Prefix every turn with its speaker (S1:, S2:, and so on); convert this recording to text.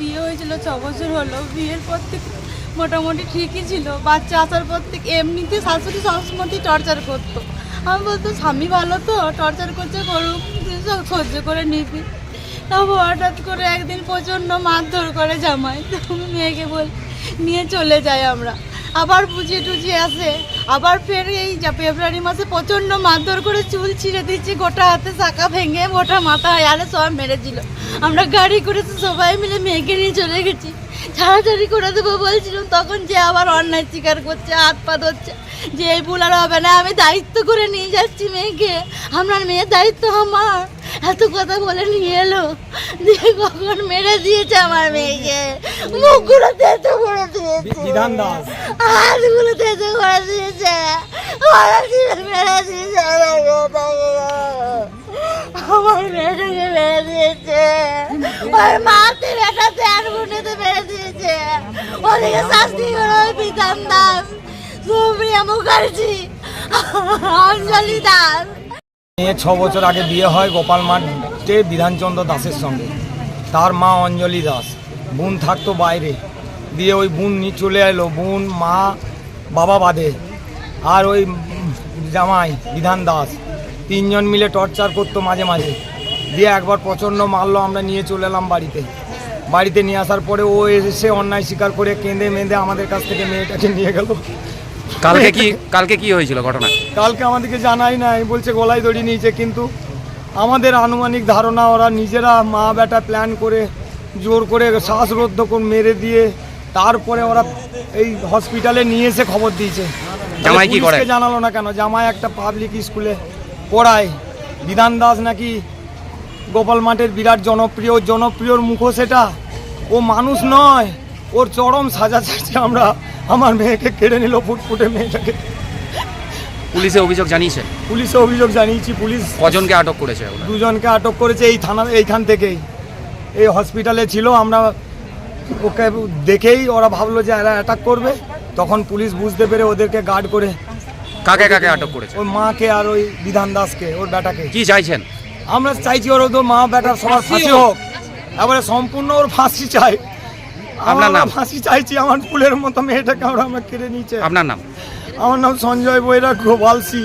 S1: বিয়ে হয়েছিল, ছ বছর হলো, বিয়ের পর থেকে মোটামুটি ঠিকই ছিল। বাচ্চা আসার পর থেকে এমনিতে শাশুড়ি সবসময় টর্চার করতো। আমি বলতো, স্বামী ভালো তো, টর্চার করছে, করুক সহ্য করে নিবি। তারপর হঠাৎ করে একদিন প্রচণ্ড মারধর করে জামাই। তো মেয়েকে বল, নিয়ে চলে যাই আমরা। আবার বুঝিয়ে টুজিয়ে আসে আবার ফের এই ফেব্রুয়ারি মাসে প্রচণ্ড মারধর করে চুল ছিঁড়ে দিচ্ছি গোটা হাতে শাখা ভেঙে গোটা মাথা আরে সব মেরেছিল। আমরা গাড়ি করেছি সবাই মিলে মেয়েকে নিয়ে চলে গেছি। ছাড়াছাড়ি করে দেবো বলছিলাম, তখন যে আবার অন্যায় স্বীকার করছে, হাত পা ধরছে, যে এই ভুল আর হবে না, আমি দায়িত্ব করে নিয়ে যাচ্ছি মেয়েকে। আমার মেয়ের দায়িত্ব আমার। এত কথা বলে নিয়ে এলো। দিয়ে কখন মেরে দিয়েছে আমার মেয়েকে। মুখগুলো তেতো করে দিয়েছে
S2: বিধান দাস
S1: হাতগুলো তেতো করে দিয়েছে। ওরা ছিল মেরে দিয়েছে আমার মেয়েটাকে। আমার মেয়েটাকে মেরে দিয়েছে। ওর মাতে বেটাতে আর বোনেতে মেরে দিয়েছে। ওদিকে শাস্তি করে ওই বিধান দাস। সুপ্রিয়া মুখার্জি অঞ্জলি দাস।
S2: মেয়ে ছ বছর আগে বিয়ে হয় গোপাল মাঠে বিধানচন্দ্র দাসের সঙ্গে। তার মা অঞ্জলি দাস। বোন থাকতো বাইরে। দিয়ে ওই বোন নিয়ে চলে এলো। বোন মা বাবা বাদে। আর ওই জামাই বিধান দাস। তিনজন মিলে টর্চার করতো মাঝে মাঝে। দিয়ে একবার প্রচণ্ড মারলো আমরা নিয়ে চলে এলাম বাড়িতে। বাড়িতে নিয়ে আসার পরে ও এসে অন্যায় স্বীকার করে কেঁদে মেঁদে আমাদের কাছ থেকে মেয়েটাকে নিয়ে গেল।
S3: কালকে কি কালকে কি হয়েছিল ঘটনা?
S2: কালকে আমাদেরকে জানাই নাই বলছে গলায় দড়ি নিয়েছে কিন্তু আমাদের আনুমানিক ধারণা ওরা নিজেরা মা বেটা প্ল্যান করে জোর করে শ্বাসরোধ মেরে দিয়ে তারপরে ওরা এই হসপিটালে নিয়ে এসে খবর দিয়েছে।
S3: জামাই কি করে?
S2: জানালো না কেন? জামাই একটা পাবলিক স্কুলে পড়ায়। বিধান দাস নাকি গোপাল মাঠের বিরাট জনপ্রিয়। জনপ্রিয়র মুখো সেটা। ও মানুষ নয়। ওর চরম সাজা চাইছে আমরা। আমার মেয়েকে কেড়ে নিল ফুটফুটে মেয়েটাকে।
S3: পুলিশে অভিযোগ জানিয়েছে?
S2: পুলিশে অভিযোগ জানিয়েছি পুলিশ
S3: কজনকে আটক করেছে
S2: দুজনকে আটক করেছে এই থানা এইখান থেকেই। এই হসপিটালে ছিল আমরা ওকে দেখেই ওরা ভাবলো যে এরা অ্যাটাক করবে। তখন পুলিশ বুঝতে পেরে ওদেরকে গার্ড করে
S3: কাকে কাকে আটক করেছে?
S2: ওর মাকে আর ওই বিধান দাসকে ওর বেটাকে
S3: কি চাইছেন?
S2: আমরা চাইছি ওর ওদের মা বেটার সবার ফাঁসি হোক। এবারে সম্পূর্ণ ওর ফাঁসি চাই।
S3: আপনার
S2: আমরা
S3: নাম?
S2: ফাঁসি চাইছি আমার ফুলের মতো মেয়েটাকে আমরা আমরা কেড়ে নিয়েছে।
S3: আপনার নাম?
S2: আমার নাম সঞ্জয় বৈরা গোপালসি